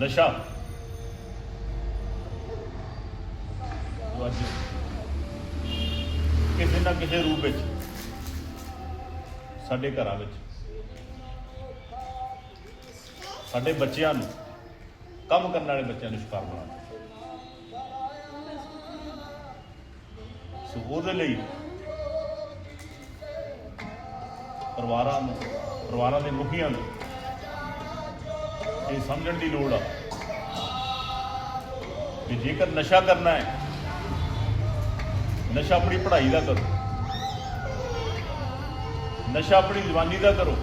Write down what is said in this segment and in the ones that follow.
ਨਸ਼ਾ। ਜੋ ਅੱਜ ਕਿਸੇ ਨਾ ਕਿਸੇ ਰੂਪ ਵਿੱਚ ਸਾਡੇ ਘਰਾਂ ਵਿੱਚ ਸਾਡੇ ਬੱਚਿਆਂ ਨੂੰ ਕੰਮ ਕਰਨ ਵਾਲੇ ਬੱਚਿਆਂ ਨੂੰ ਸ਼ਿਕਾਰ ਬਣਾਉਂਦਾ ਸੋ ਉਹਦੇ ਲਈ ਪਰਿਵਾਰਾਂ ਨੂੰ, ਪਰਿਵਾਰਾਂ ਦੇ ਮੁਖੀਆਂ ਨੂੰ ਇਹ ਸਮਝਣ ਦੀ ਲੋੜ ਆ। ਕਿ ਜੇਕਰ ਨਸ਼ਾ ਕਰਨਾ ਹੈ, ਨਸ਼ਾ ਆਪਣੀ ਪੜ੍ਹਾਈ ਦਾ ਕਰੋ। ਨਸ਼ਾ ਆਪਣੀ ਜਵਾਨੀ ਦਾ ਕਰੋ।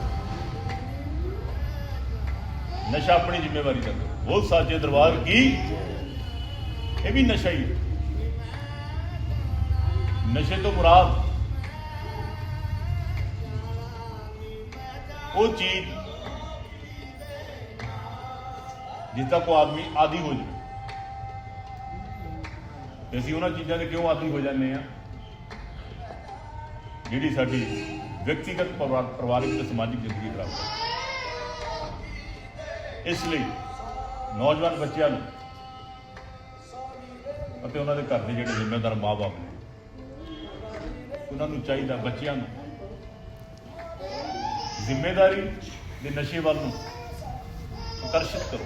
ਨਸ਼ਾ ਆਪਣੀ ਜ਼ਿੰਮੇਵਾਰੀ ਦਾ ਕਰੋ। ਬਹੁਤ ਸਾਜੇ ਦਰਬਾਰ ਕੀ? ਇਹ ਵੀ ਨਸ਼ਾ ਹੀ। ਨਸ਼ੇ ਤੋਂ ਮੁਰਾਦ। ਉਹ ਚੀਜ਼ ਜਿਸ ਤੱਕ ਉਹ ਆਦਮੀ ਆਦੀ ਹੋ ਜਾਵੇ। ਤੇ ਅਸੀਂ ਉਹਨਾਂ ਚੀਜ਼ਾਂ ਦੇ ਕਿਉਂ ਆਦੀ ਹੋ ਜਾਂਦੇ ਆ ਜਿਹੜੀ ਸਾਡੀ ਵਿਅਕਤੀਗਤ ਪਰਿਵਾਰ- ਪਰਿਵਾਰਿਕ ਤੇ ਸਮਾਜਿਕ ਜ਼ਿੰਦਗੀ ਖਰਾਬ ਕਰਦੀ ਇਸ ਲਈ ਨੌਜਵਾਨ ਬੱਚਿਆਂ ਨੂੰ ਅਤੇ ਉਹਨਾਂ ਦੇ ਘਰ ਦੇ ਜਿਹੜੇ ਜ਼ਿੰਮੇਦਾਰ ਮਾਪੇ ਨੇ, ਉਹਨਾਂ ਨੂੰ ਚਾਹੀਦਾ ਬੱਚਿਆਂ ਨੂੰ ਜ਼ਿੰਮੇਦਾਰੀ ਦੇ ਨਸ਼ੇ ਵੱਲ ਨੂੰ ਆਕਰਸ਼ਿਤ ਕਰੋ।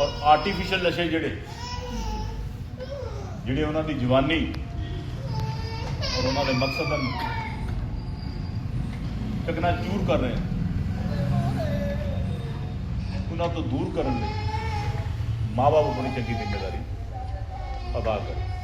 ਔਰ ਆਰਟੀਫੀਸ਼ੀਅਲ ਨਸ਼ੇ ਜਿਹੜੇ ਜਿਹੜੇ ਉਹਨਾਂ ਦੀ ਜਵਾਨੀ ਔਰ ਉਹਨਾਂ ਦੇ ਮਕਸਦਾਂ ਨੂੰ ਚਕਨਾ ਚੂਰ ਕਰ ਰਹੇ ਉਹਨਾਂ ਤੋਂ ਦੂਰ ਕਰਨ ਲਈ ਮਾਪੇ ਬੜੀ ਚੰਗੀ ਜ਼ਿੰਮੇਵਾਰੀ ਅਦਾ ਕਰੇ।